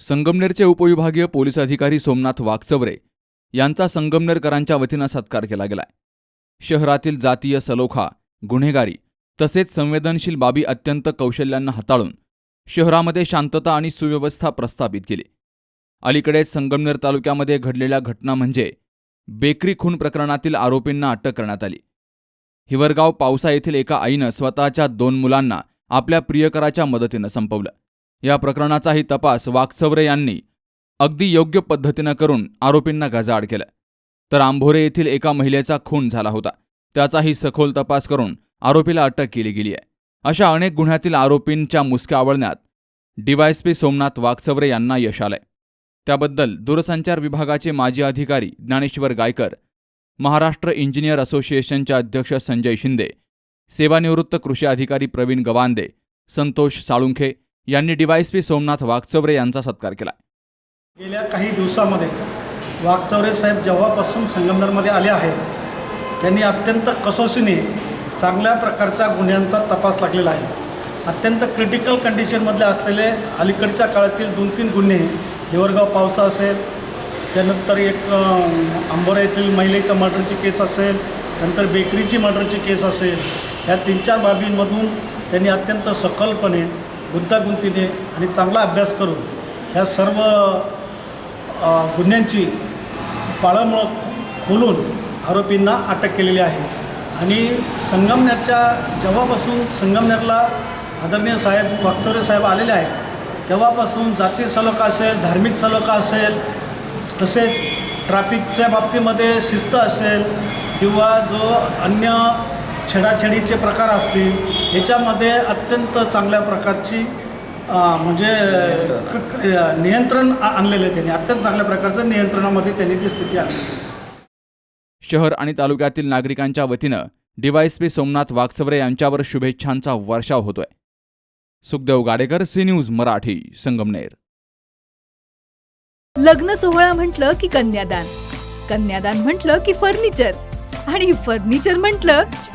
संगमनेरचे उपविभागीय पोलीस अधिकारी सोमनाथ वाघचवरे यांचा संगमनेरकरांच्या वतीनं सत्कार केला गेलाय. शहरातील जातीय सलोखा गुन्हेगारी तसेच संवेदनशील बाबी अत्यंत कौशल्यांना हाताळून शहरामध्ये शांतता आणि सुव्यवस्था प्रस्थापित केली. अलीकडेच संगमनेर तालुक्यामध्ये घडलेल्या घटना म्हणजे बेकरी खून प्रकरणातील आरोपींना अटक करण्यात आली. हिवरगाव पावसा येथील एका आईनं स्वतःच्या दोन मुलांना आपल्या प्रियकराच्या मदतीनं संपवलं. या प्रकरणाचाही तपास वाकचवरे यांनी अगदी योग्य पद्धतीनं करून आरोपींना गजाआड केलं. तर आंभोरे येथील एका महिलेचा खून झाला होता. त्याचाही सखोल तपास करून आरोपीला अटक केली गेली आहे. अशा अनेक गुन्ह्यातील आरोपींच्या मुसक्या आवळण्यात डीवायएसपी सोमनाथ वाकचवरे यांना यश आलंय. त्याबद्दल दूरसंचार विभागाचे माजी अधिकारी ज्ञानेश्वर गायकर महाराष्ट्र इंजिनियर असोसिएशनचे अध्यक्ष संजय शिंदे सेवानिवृत्त कृषी अधिकारी प्रवीण गवांदे संतोष साळुंखे यांनी डीवायसपी सोमनाथ वाघचौरे यांचा सत्कार केला. गेल्या काही दिवसामध्ये वाघचौरे साहेब जेव्हापासून संगमनेरमध्ये आले आहेत त्यांनी अत्यंत कसोशीने चांगल्या प्रकारच्या गुन्ह्यांचा तपास लागलेला आहे. अत्यंत क्रिटिकल कंडिशनमधले असलेले अलीकडच्या काळातील दोन तीन गुन्हे हिवरगाव पावसा असेल त्यानंतर एक आंबोरा येथील महिलेचा मर्डरची केस असेल नंतर बेकरीची मर्डरची केस असेल ह्या तीन चार बाबींमधून त्यांनी अत्यंत सकलपणे गुंतागुंतीने आणि चांगला अभ्यास करून ह्या सर्व गुन्ह्यांची पाळंमुळं खोलून आरोपींना अटक केलेली आहे. आणि संगमनेरच्या जेव्हापासून संगमनेरला आदरणीय साहेब वागचौरे साहेब आलेले आहेत तेव्हापासून जाती सलोखा असेल धार्मिक सलोखा असेल तसेच ट्रॅफिकच्या बाबतीमध्ये शिस्त असेल किंवा जो अन्य छेडाछेडीचे प्रकार असतील याच्यामध्ये अत्यंत चांगल्या प्रकारची म्हणजे नियंत्रण आणलेलं आहे त्यांनी. अत्यंत चांगल्या प्रकारचं नियंत्रणामध्ये त्यांनी ती स्थिती आणली. शहर आणि तालुक्यातील नागरिकांच्या वतीनं डीवायएसपी सोमनाथ वाकचवरे यांच्यावर शुभेच्छांचा वर्षाव होतोय. Sukhdev Gadekar C news Marathi Sangamner. लग्न सोहळा म्हटलं की कन्यादान. कन्यादान म्हटलं की फर्निचर. आणि फर्निचर म्हटलं